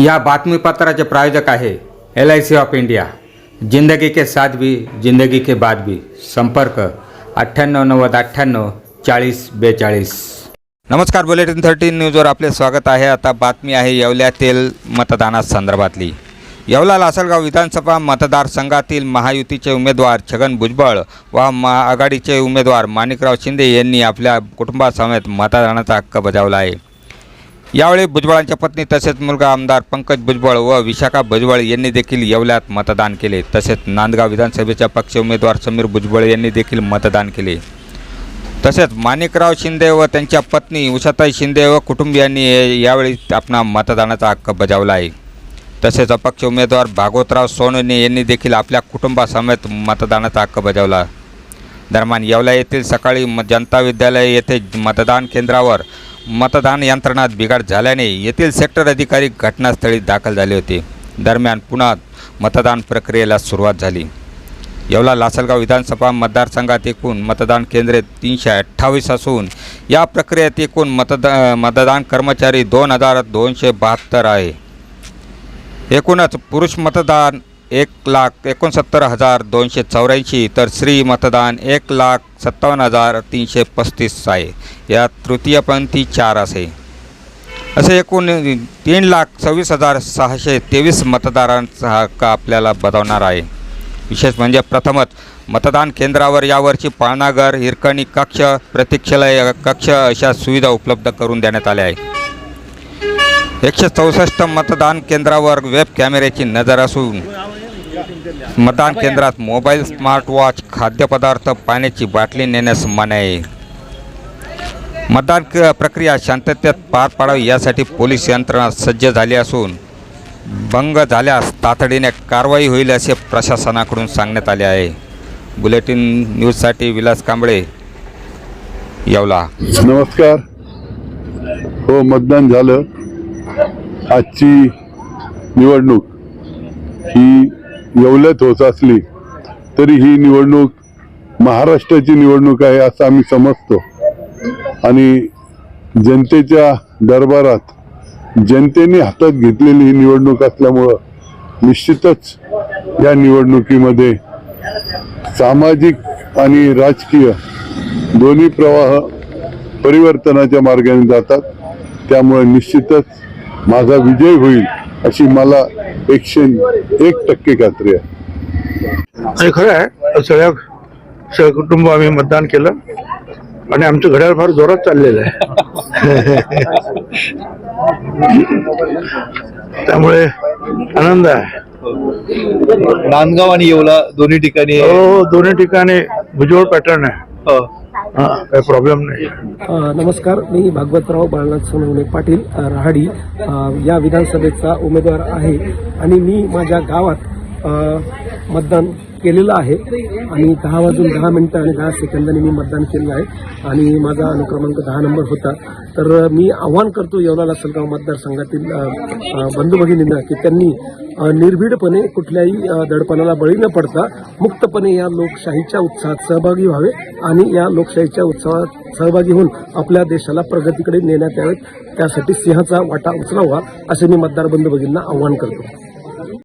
या बातमीपत्राचे प्रायोजक आहे L I C of India. जिंदगी के साथ भी जिंदगी के बाद भी. संपर्क अठ्ठ्याण्णव नव्वद अठ्ठ्याण्णव चाळीस बेचाळीस. नमस्कार बुलेटिन थर्टीन न्यूजवर आपले स्वागत आहे. आता बातमी आहे येवल्यातील मतदानासंदर्भातली येवला लासलगाव विधानसभा मतदारसंघातील महायुतीचे उमेदवार छगन भुजबळ व महाआघाडीचे उमेदवार माणिकराव शिंदे यांनी आपल्या कुटुंबासमेत मतदानाचा हक्क बजावला आहे. यावेळी भुजबळांच्या पत्नी तसेच मुलगा आमदार पंकज भुजबळ व विशाखा भुजबळ यांनी देखील येवल्यात मतदान केले. तसेच नांदगाव विधानसभेच्या पक्ष उमेदवार समीर भुजबळ यांनी देखील मतदान केले. तसेच माणिकराव शिंदे व त्यांच्या पत्नी उषाताई शिंदे व कुटुंबियांनी यावेळी आपला मतदानाचा हक्क बजावला आहे. तसेच अपक्ष उमेदवार भागवतराव सोनवणे यांनी देखील आपल्या कुटुंबासमेत मतदानाचा हक्क बजावला. दरम्यान येवला येथील सकाळी म जनता विद्यालय येथे मतदान केंद्रावर मतदान यंत्रणात बिघाड झाल्याने येथील सेक्टर अधिकारी घटनास्थळी दाखल झाले होते. दरम्यान पुन्हा मतदान प्रक्रियेला सुरुवात झाली. येवला लासलगाव विधानसभा मतदारसंघात एकूण मतदान केंद्रे तीनशे अठ्ठावीस असून या प्रक्रियेत एकूण मतदा मतदान कर्मचारी दोन हजार दोनशे बहात्तर आहे. एकूणच पुरुष मतदान एक लाख एकोणसत्तर हजार दोनशे चौऱ्याऐंशी तर स्त्री मतदान एक लाख सत्तावन्न हजार तीनशे पस्तीस आहे. यात तृतीयपंथी चार असे. असे एकूण तीन लाख सव्वीस हजार सहाशे तेवीस मतदारांचा हक्क आपल्याला बजावणार आहे? विशेष म्हणजे प्रथमच मतदान केंद्रावर यावर्षी पाळणाघर हिरकणी कक्ष प्रतीक्षालय कक्ष अशा सुविधा उपलब्ध करून देण्यात आल्या आहे एकशे चौसष्ट मतदान केंद्रावर वेब कॅमेऱ्याची नजर असून मतदान केंद्रात मोबाईल स्मार्टवॉच खाद्यपदार्थ पाण्याची बाटली नेण्यास मनाई. आहे मतदान प्रक्रिया शांततेत पार पाडावी यासाठी पोलीस यंत्रणा सज्ज झाली असून भंग झाल्यास तातडीने कारवाई होईल असे प्रशासनाकडून सांगण्यात आले आहे. बुलेटिन न्यूजसाठी विलास कांबळे येवला. नमस्कार. हो मतदान झालं. आजची निवडणूक ही येवल्यात होत असली तरी ही निवडणूक महाराष्ट्राची निवडणूक आहे असं आम्ही समजतो. आणि जनतेच्या दरबारात जनतेने हातात घेतलेली ही निवडणूक असल्यामुळं निश्चितच या निवडणुकीमध्ये सामाजिक आणि राजकीय दोन्ही प्रवाह परिवर्तनाच्या मार्गाने जातात. त्यामुळे निश्चितच माझा विजय होईल. अशी मला एकशे एक टक्के खात्री आहे. आणि खरं आहे सगळ्या सहकुटुंब आम्ही मतदान केलं आणि आमचं घड्याळ फार जोरात चाललेलं आहे. त्यामुळे आनंद आहे. नांदगाव आणि येवला दोन्ही ठिकाणी हो दोन्ही ठिकाणी भुजबळ पॅटर्न आहे. हा. काही प्रॉब्लेम नाही. नमस्कार मी भागवतराव बाळनाथ सोनवणे पाटील रहाडी राहाडी या विधानसभेचा उमेदवार आहे. आणि मी माझ्या गावात मतदान केलेलं आहे. आणि दहा वाजून दहा मिनिटं आणि दहा सेकंदांनी मी मतदान केलं आहे. आणि माझा अनुक्रमांक दहा नंबर होता. तर मी आव्हान करतो येवला लासलगाव मतदारसंघातील बंधू भगिनींना की त्यांनी निर्भीडपणे कुठल्याही दडपणाला बळी न पडता मुक्तपणे या लोकशाहीच्या उत्साहात सहभागी व्हावे आणि या लोकशाहीच्या उत्सवात सहभागी होऊन आपल्या देशाला प्रगतीकडे नेण्यात यावेत. त्यासाठी सिंहाचा वाटा उचलावा असे मी मतदार बंधू भगिनींना आव्हान करतो.